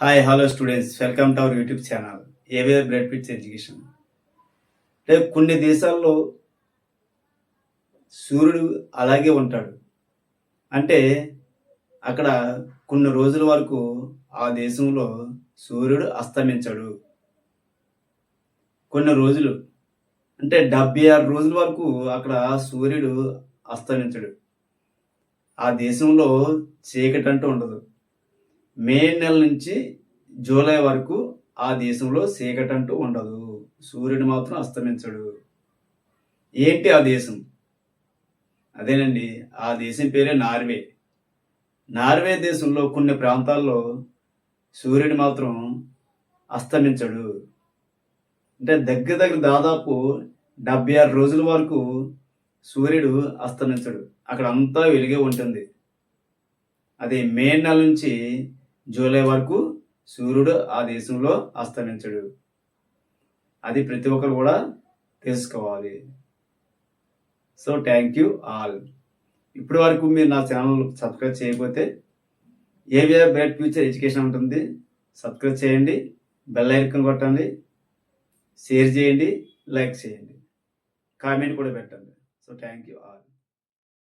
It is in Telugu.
Hi hello students welcome to our YouTube channel AVR bread pits education అంటే కొన్ని దేశాల్లో సూర్యుడు అలాగే ఉంటాడు. అంటే అక్కడ కొన్ని రోజుల వరకు ఆ దేశంలో సూర్యుడు అస్తమించడు. కొన్ని రోజులు అంటే డెబ్బై ఆరు రోజుల వరకు అక్కడ సూర్యుడు అస్తమించడు. ఆ దేశంలో చీకటి అంటూ ఉండదు. మే నెల నుంచి జూలై వరకు ఆ దేశంలో చీకటి అంటూ ఉండదు. సూర్యుడు మాత్రం అస్తమించడు. ఏంటి ఆ దేశం? అదేనండి ఆ దేశం పేరే నార్వే. నార్వే దేశంలో కొన్ని ప్రాంతాల్లో సూర్యుడు మాత్రం అస్తమించడు. అంటే దగ్గర దగ్గర దాదాపు డెబ్బై ఆరు రోజుల వరకు సూర్యుడు అస్తమించడు. అక్కడ అంతా వెలిగే ఉంటుంది. అది మే నెల నుంచి జూలై వరకు సూర్యుడు ఆ దేశంలో అస్తమించడు. అది ప్రతి ఒక్కరు కూడా తెలుసుకోవాలి. సో థ్యాంక్ యూ ఆల్ ఇప్పటి వరకు మీరు నా ఛానల్ సబ్స్క్రైబ్ చేయకపోతే ఏవియా బ్రైట్ ఫ్యూచర్ ఎడ్యుకేషన్ ఉంటుంది సబ్స్క్రైబ్ చేయండి బెల్ ఐకన్ కొట్టండి షేర్ చేయండి లైక్ చేయండి. కామెంట్ కూడా పెట్టండి. So thank you all